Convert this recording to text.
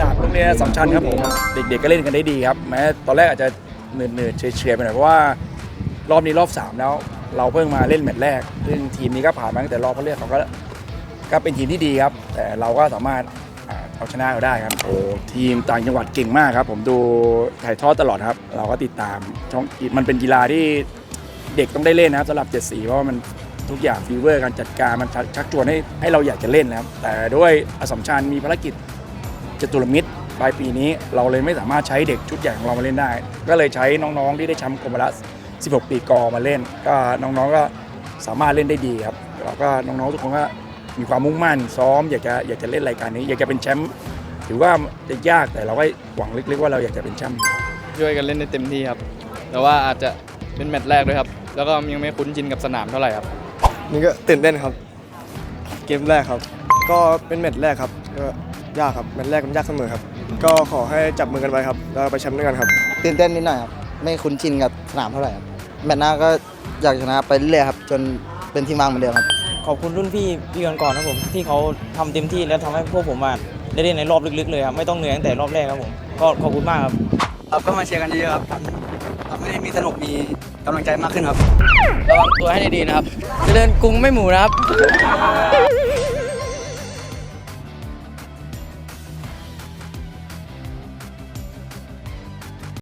จากโรงเรียนสสัมชัญครับผมเด็กๆก็เล่นกันได้ดีครับแม้ตอนแรกอาจจะเหนื่อยๆเฉยๆไปหน่อยเพราะว่ารอบนี้รอบ 3 แล้ว เราเพิ่งมาเล่นแมตช์แรก ซึ่งทีมนี้ก็ผ่านมาตั้งแต่รอบเขาเลือกเขาก็ก็เป็นทีมที่ดีครับ แต่เราก็สามารถเอาชนะเขาได้ครับโอ้ทีมต่างจังหวัดเก่งมากครับ ผมดูถ่ายทอดตลอดครับ เราก็ติดตามช่องมันเป็นกีฬาที่เด็กต้องได้เล่นนะครับสำหรับเจ็ดสีเพราะว่ามันทุกอย่างฟีเวอร์การจัดการมันชักชวนให้ให้เราอยากจะเล่นนะครับ แต่ด้วยอสมชัญมีภารกิจ จตุรมิตรปลายปีนี้เราเลยไม่สามารถใช้เด็กชุดใหญ่ของเรามาเล่นได้ ก็เลยใช้น้องๆที่ได้แชมป์กรมละ16 ปีกอมาเล่น ก็น้องๆก็สามารถเล่นได้ดีครับแล้วก็น้องๆทุกคนก็มีความมุ่งมั่นซ้อมอยากจะอยากจะเล่นรายการนี้ อยากจะเป็นแชมป์ถือว่าจะยากแต่เราก็หวังลึกๆว่าเราอยากจะเป็นแชมป์ช่วยกันเล่นได้เต็มที่ครับ แต่ว่าอาจจะเป็นแมตช์แรกด้วยครับ แล้วก็ยังไม่คุ้นชินกับสนามเท่าไหร่ครับ นี่ก็ตื่นเต้นครับ เกมแรกครับ ก็เป็นแมตช์แรกครับก็ยากครับแมตช์แรกมันยากเสมอครับ ก็ขอให้จับมือกันไว้ครับแล้วไปแชมป์ด้วยกันครับ ตื่นเต้นนิดหน่อยครับ ไม่คุ้นชินกับสนามเท่าไหร่ครับแมตช์หน้าก็อยากชนะไปเรื่อยๆครับจนเป็นทีมวางเหมือนเดิมครับ ขอบคุณรุ่นพี่พี่ก่อนๆครับผมที่เขาทำเต็มที่แล้วทำให้พวกผมมาได้เล่นในรอบลึกๆเลยครับไม่ต้องเหนื่อยตั้งแต่รอบแรกครับผมก็ขอบคุณมากครับครับก็มาเชียร์กันเยอะๆครับทำให้มีสนุกมีกำลังใจมากขึ้นครับระวังตัวให้ดีๆนะครับเจริญกรุงไม่หมูนะครับ